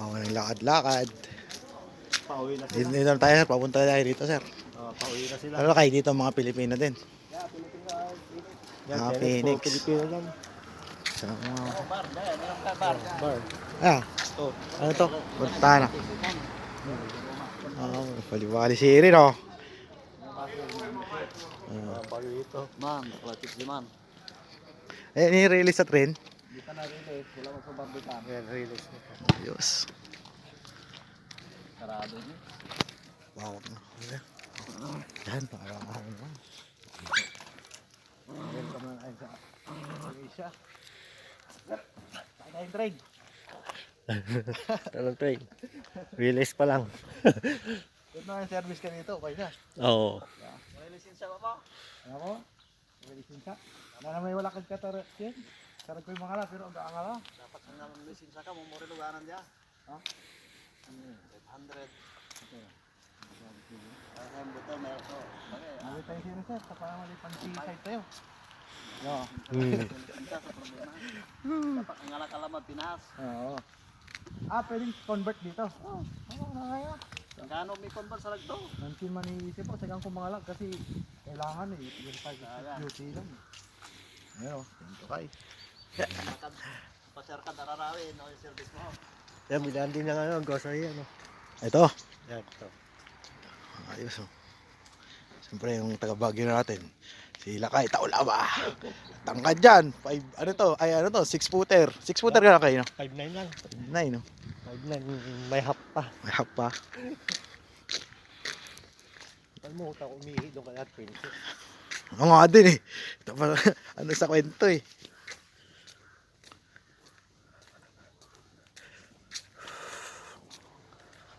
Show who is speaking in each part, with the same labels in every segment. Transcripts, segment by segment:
Speaker 1: Okay, lakad-lakad.
Speaker 2: Pauwi na
Speaker 1: Dito, dito na tayo, sir. Papunta tayo dito, sir.
Speaker 2: Pauwi na sila.
Speaker 1: Ano kayo dito, mga Pilipino din.
Speaker 2: Yeah, Pilipino.
Speaker 1: Ah,
Speaker 2: Yan,
Speaker 1: Phoenix.
Speaker 2: Phoenix. Pilipino lang.
Speaker 1: So, mga...
Speaker 2: Bar, yan. Bar. Bar.
Speaker 1: Ah,
Speaker 2: Oh.
Speaker 1: ano to? Punta na. Oh, bali-bali si Irin, oh.
Speaker 2: Ah.
Speaker 3: Man, naklatip si Man.
Speaker 1: Eh, ni-release sa train.
Speaker 2: Hindi pa na-release. Wala mo sa barbitan. Yan, release nito.
Speaker 1: Ayos.
Speaker 3: Sarado niya.
Speaker 1: Wow. Yan, parang ano naman.
Speaker 2: Welcome na tayo sa Malaysia. Tayo train.
Speaker 4: Anong train? Release pa lang.
Speaker 2: Good na yung service ka nito. Okay na.
Speaker 4: Oo.
Speaker 3: May lisensya ba ba?
Speaker 2: Ano mo? May lisensya. Ano na may wala kang katara. Yan. Sarap ko yung mga pero ang kaangala.
Speaker 3: Dapat nga ng lisensya ka, mumuri luganan diya.
Speaker 2: Ha?
Speaker 3: Hmm, 800. Ay, ang buto, meron. Okay, ah,
Speaker 2: Mali tayo sino sir. Sa pamali pansisay tayo.
Speaker 4: Hmm.
Speaker 3: lisensya sa problema. Dapat ang alak alamat, Pinas.
Speaker 2: Oo. Ah, pwedeng convert dito. Oo. Oo, nakaya.
Speaker 3: Kano may convert sa lagto?
Speaker 2: Nantin man iisip po, sagang kumangalag kasi kailangan eh. Yung
Speaker 3: Kaya.
Speaker 2: duty lang. Ayun, thank you kay.
Speaker 3: Pasir ka dararawin, no, yung service mo.
Speaker 4: Yan, bilaan din ng ano, grocery, ano.
Speaker 1: Ito.
Speaker 4: Yan, ito.
Speaker 1: Ayos, oh. Siyempre, yung taga-Baguio natin. Si Lakay, Taulaba. Tangkad dyan. Five, ano to? Ay, ano to? Six footer. Six footer ka na kayo, no?
Speaker 4: 5'9 lang.
Speaker 1: Nine, no?
Speaker 4: 5'9, may half pa.
Speaker 1: May half pa.
Speaker 4: Alam mo, utang umihi doon kaya princess.
Speaker 1: Ako nga din, eh. Ito pa, ano sa kwento, eh.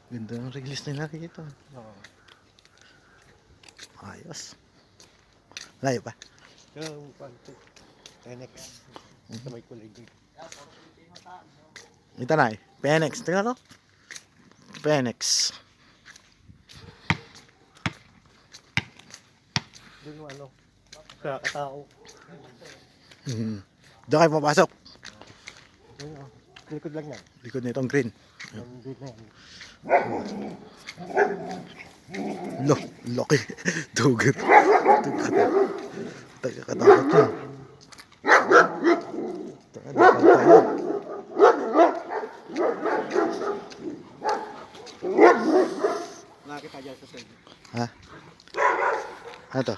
Speaker 1: Ganda ng release nila rito.
Speaker 4: Oo.
Speaker 1: Ayos. Layo pa.
Speaker 4: Yung kwanto. Tenex. Ito may kulay din.
Speaker 1: Ito na eh. Penex. Tingnan to. Penex.
Speaker 4: Doon yung ano. Kakatao.
Speaker 1: Hmm. Doon kayo papasok.
Speaker 4: Oh. Likod lang yan.
Speaker 1: Likod nitong green.
Speaker 4: Yung green na yan.
Speaker 1: Lo, laki. Dugat. Dugat. Tagakatakot yun. Tagakatakot yun. Ha? Ano to?